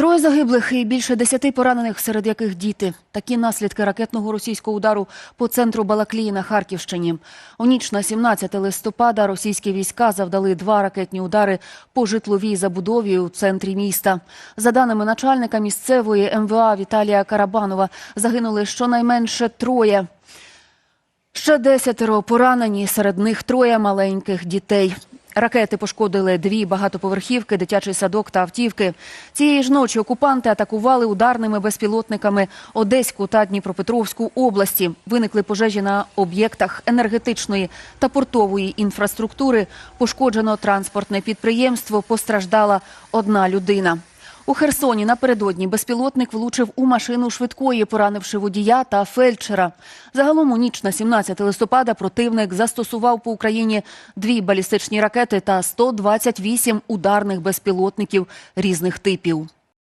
Троє загиблих і більше десяти поранених, серед яких діти. Такі наслідки ракетного російського удару по центру Балаклії на Харківщині. У ніч на 17 листопада російські війська завдали два ракетні удари по житловій забудові у центрі міста. За даними начальника місцевої МВА Віталія Карабанова, загинули щонайменше троє. Ще десятеро поранені, серед них троє маленьких дітей. Ракети пошкодили дві багатоповерхівки, дитячий садок та автівки. Цієї ж ночі окупанти атакували ударними безпілотниками Одеську та Дніпропетровську області. Виникли пожежі на об'єктах енергетичної та портової інфраструктури. Пошкоджено транспортне підприємство. Постраждала одна людина. У Херсоні напередодні безпілотник влучив у машину швидкої, поранивши водія та фельдшера. Загалом у ніч на 17 листопада противник застосував по Україні дві балістичні ракети та 128 ударних безпілотників різних типів.